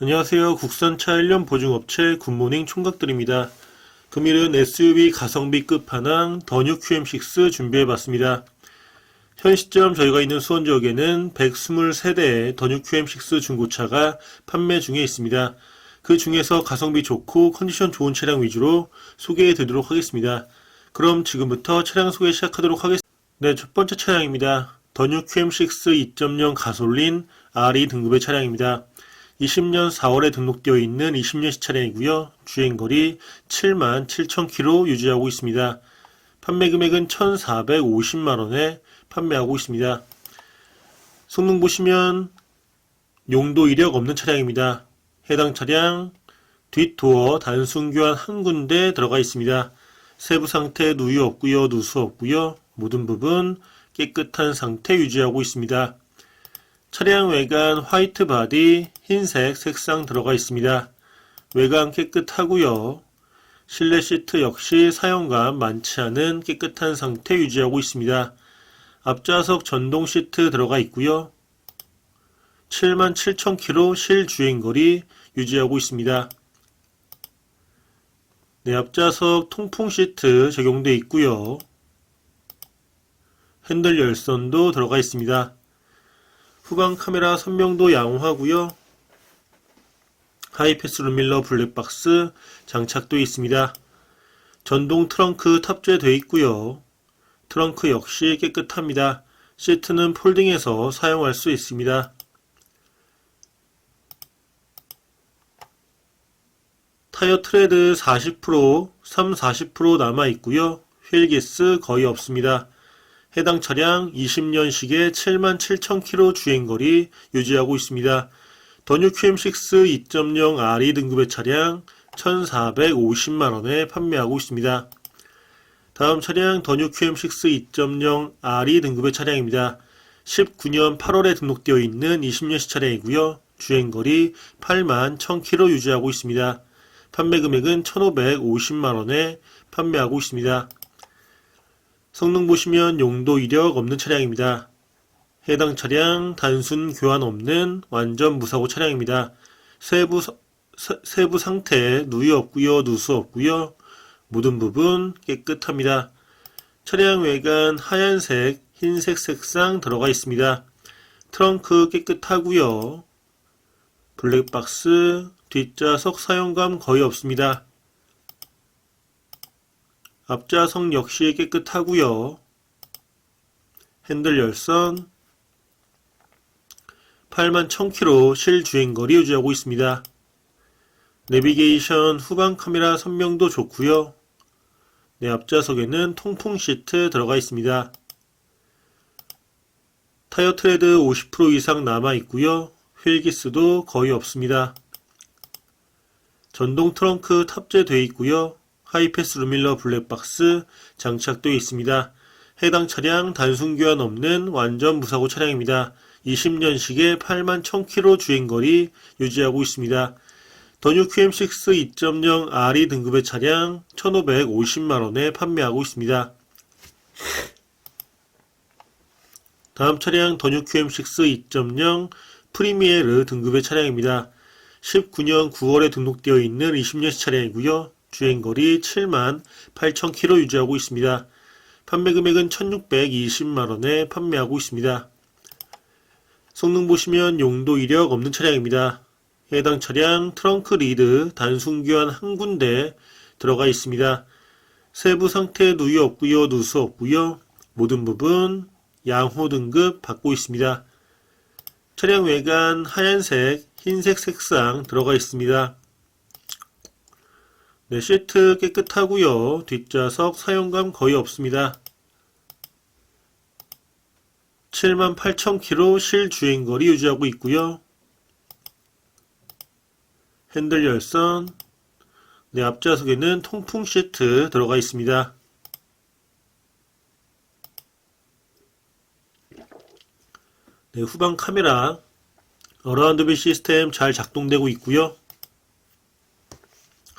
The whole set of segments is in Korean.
안녕하세요. 국산차 1년 보증업체 굿모닝 총각들입니다. 금일은 SUV 가성비 끝판왕 더뉴 QM6 준비해봤습니다. 현 시점 저희가 있는 수원 지역에는 123대의 더뉴 QM6 중고차가 판매 중에 있습니다. 그 중에서 가성비 좋고 컨디션 좋은 차량 위주로 소개해 드리도록 하겠습니다. 그럼 지금부터 차량 소개 시작하도록 하겠습니다. 네, 첫 번째 차량입니다. 더뉴 QM6 2.0 가솔린 RE 등급의 차량입니다. 20년 4월에 등록되어 있는 20년식 차량이고요. 주행거리 7만 7천 킬로 유지하고 있습니다. 판매 금액은 1,450만 원에 판매하고 있습니다. 성능 보시면 용도 이력 없는 차량입니다. 해당 차량 뒷도어 단순 교환 한 군데 들어가 있습니다. 세부 상태 누유 없고요, 누수 없고요. 모든 부분 깨끗한 상태 유지하고 있습니다. 차량 외관 화이트 바디 흰색 색상 들어가 있습니다. 외관 깨끗하고요. 실내 시트 역시 사용감 많지 않은 깨끗한 상태 유지하고 있습니다. 앞좌석 전동 시트 들어가 있고요. 77,000km 실주행거리 유지하고 있습니다. 네, 앞좌석 통풍 시트 적용되어 있고요. 핸들 열선도 들어가 있습니다. 후방 카메라 선명도 양호하고요. 하이패스 룸밀러 블랙박스 장착되어 있습니다. 전동 트렁크 탑재되어 있고요. 트렁크 역시 깨끗합니다. 시트는 폴딩해서 사용할 수 있습니다. 타이어 트레드 40%, 3, 40% 남아 있고요. 휠기스 거의 없습니다. 해당 차량 20년식에 77,000km 주행거리 유지하고 있습니다. 더뉴 QM6 2.0 RE 등급의 차량 1,450만원에 판매하고 있습니다. 다음 차량 더뉴 QM6 2.0 RE 등급의 차량입니다. 19년 8월에 등록되어 있는 20년식 차량이고요. 주행거리 8만 1000km 유지하고 있습니다. 판매 금액은 1,550만원에 판매하고 있습니다. 성능 보시면 용도 이력 없는 차량입니다. 해당 차량 단순 교환 없는 완전 무사고 차량입니다. 세부, 세부 상태 누유 없고요 누수 없고요 모든 부분 깨끗합니다. 차량 외관 하얀색, 흰색 색상 들어가 있습니다. 트렁크 깨끗하고요 블랙박스, 뒷좌석 사용감 거의 없습니다. 앞좌석 역시 깨끗하고요. 핸들 열선 8만 1000km 실주행거리 유지하고 있습니다. 내비게이션 후방 카메라 선명도 좋고요. 네, 앞좌석에는 통풍 시트 들어가 있습니다. 타이어 트레드 50% 이상 남아 있고요. 휠기스도 거의 없습니다. 전동 트렁크 탑재되어 있고요. 하이패스 룸밀러 블랙박스 장착되어 있습니다. 해당 차량 단순 교환 없는 완전 무사고 차량입니다. 20년식에 8만 1000km 주행거리 유지하고 있습니다. 더뉴 QM6 2.0 RE 등급의 차량 1550만원에 판매하고 있습니다. 다음 차량 더뉴 QM6 2.0 프리미에르 등급의 차량입니다. 19년 9월에 등록되어 있는 20년식 차량이고요. 주행거리 7만 8천 킬로 유지하고 있습니다. 판매 금액은 1620만원에 판매하고 있습니다. 성능 보시면 용도 이력 없는 차량입니다. 해당 차량 트렁크 리드 단순 교환 한 군데 들어가 있습니다. 세부 상태 누유 없고요 누수 없고요 모든 부분 양호 등급 받고 있습니다. 차량 외관 하얀색 흰색 색상 들어가 있습니다. 네, 시트 깨끗하고요. 뒷좌석 사용감 거의 없습니다. 78,000km 실주행거리 유지하고 있고요. 핸들 열선, 네, 앞좌석에는 통풍 시트 들어가 있습니다. 네, 후방 카메라, 어라운드비 시스템 잘 작동되고 있고요.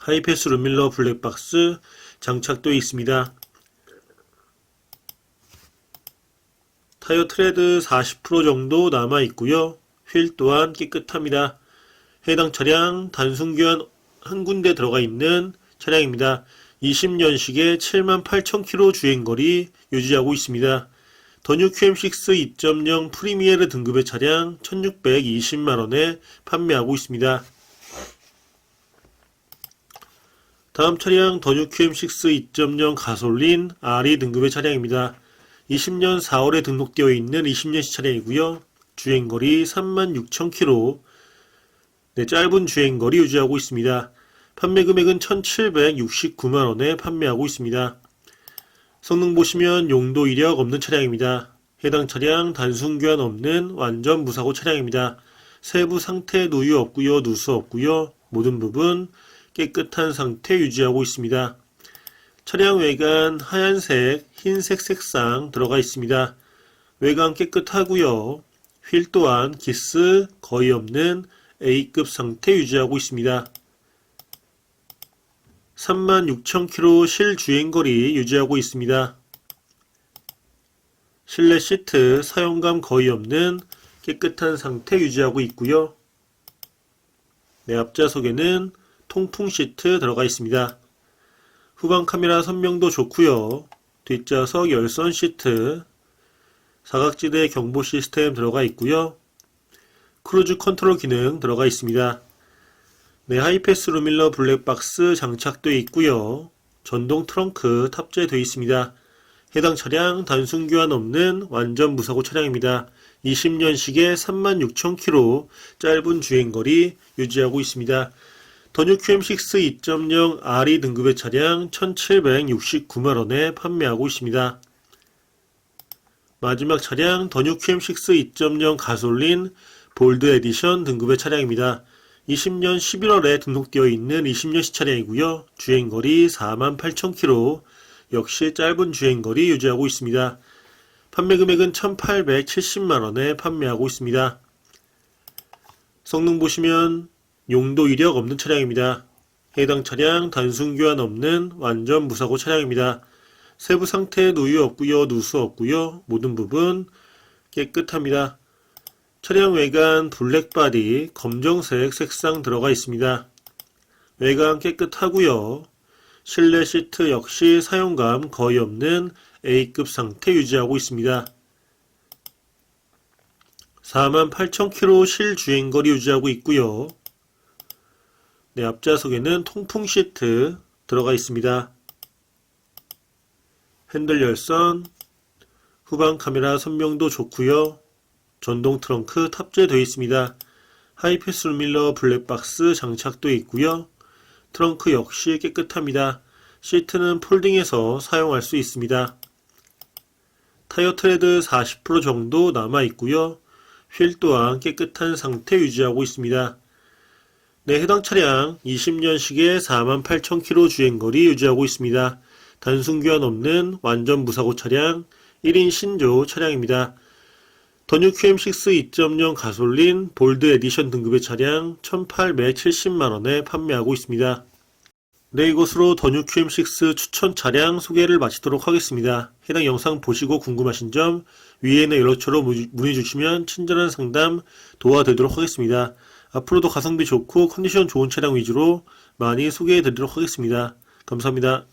하이패스 룸밀러 블랙박스 장착되어 있습니다. 타이어 트레드 40% 정도 남아 있고요. 휠 또한 깨끗합니다. 해당 차량 단순 교환 한 군데 들어가 있는 차량입니다. 20년식에 78,000km 주행거리 유지하고 있습니다. 더뉴 QM6 2.0 프리미에르 등급의 차량 1,620만원에 판매하고 있습니다. 다음 차량 더뉴 QM6 2.0 가솔린 RE 등급의 차량입니다. 20년 4월에 등록되어 있는 20년식 차량이고요. 주행거리 36,000km, 네, 짧은 주행거리 유지하고 있습니다. 판매 금액은 1,769만원에 판매하고 있습니다. 성능 보시면 용도 이력 없는 차량입니다. 해당 차량 단순 교환 없는 완전 무사고 차량입니다. 세부 상태 누유 없고요, 누수 없고요. 모든 부분 깨끗한 상태 유지하고 있습니다. 차량 외관 하얀색, 흰색 색상 들어가 있습니다. 외관 깨끗하고요. 휠 또한 기스 거의 없는 A급 상태 유지하고 있습니다. 36,000km 실주행거리 유지하고 있습니다. 실내 시트 사용감 거의 없는 깨끗한 상태 유지하고 있고요. 네, 앞좌석에는 통풍 시트 들어가 있습니다. 후방 카메라 선명도 좋고요. 뒷좌석 열선 시트, 사각지대 경보 시스템 들어가 있고요. 크루즈 컨트롤 기능 들어가 있습니다. 네, 하이패스 루밀러 블랙박스 장착되어 있고요. 전동 트렁크 탑재되어 있습니다. 해당 차량 단순 교환 없는 완전 무사고 차량입니다. 20년식에 36,000km 짧은 주행거리 유지하고 있습니다. 더뉴 QM6 2.0 RE 등급의 차량 1,769만원에 판매하고 있습니다. 마지막 차량 더뉴 QM6 2.0 가솔린 볼드 에디션 등급의 차량입니다. 20년 11월에 등록되어 있는 20년식 차량이고요. 주행거리 48,000km, 역시 짧은 주행거리 유지하고 있습니다. 판매 금액은 1,870만원에 판매하고 있습니다. 성능 보시면 용도 이력 없는 차량입니다. 해당 차량 단순 교환 없는 완전 무사고 차량입니다. 세부 상태 누유 없고요, 누수 없고요. 모든 부분 깨끗합니다. 차량 외관 블랙바디 검정색 색상 들어가 있습니다. 외관 깨끗하고요. 실내 시트 역시 사용감 거의 없는 A급 상태 유지하고 있습니다. 48,000km 실주행거리 유지하고 있고요. 네, 앞좌석에는 통풍 시트 들어가 있습니다. 핸들 열선, 후방 카메라 선명도 좋고요. 전동 트렁크 탑재되어 있습니다. 하이패스 루밀러 블랙박스 장착되어 있고요. 트렁크 역시 깨끗합니다. 시트는 폴딩해서 사용할 수 있습니다. 타이어 트레드 40% 정도 남아 있고요. 휠 또한 깨끗한 상태 유지하고 있습니다. 네, 해당 차량 20년식에 48,000km 주행거리 유지하고 있습니다. 단순 교환 없는 완전 무사고 차량 1인 신조 차량입니다. 더뉴 QM6 2.0 가솔린 볼드 에디션 등급의 차량 1,870만원에 판매하고 있습니다. 네, 이것으로 더뉴 QM6 추천 차량 소개를 마치도록 하겠습니다. 해당 영상 보시고 궁금하신 점 위에 있는 연락처로 문의 주시면 친절한 상담 도와드리도록 하겠습니다. 앞으로도 가성비 좋고 컨디션 좋은 차량 위주로 많이 소개해 드리도록 하겠습니다. 감사합니다.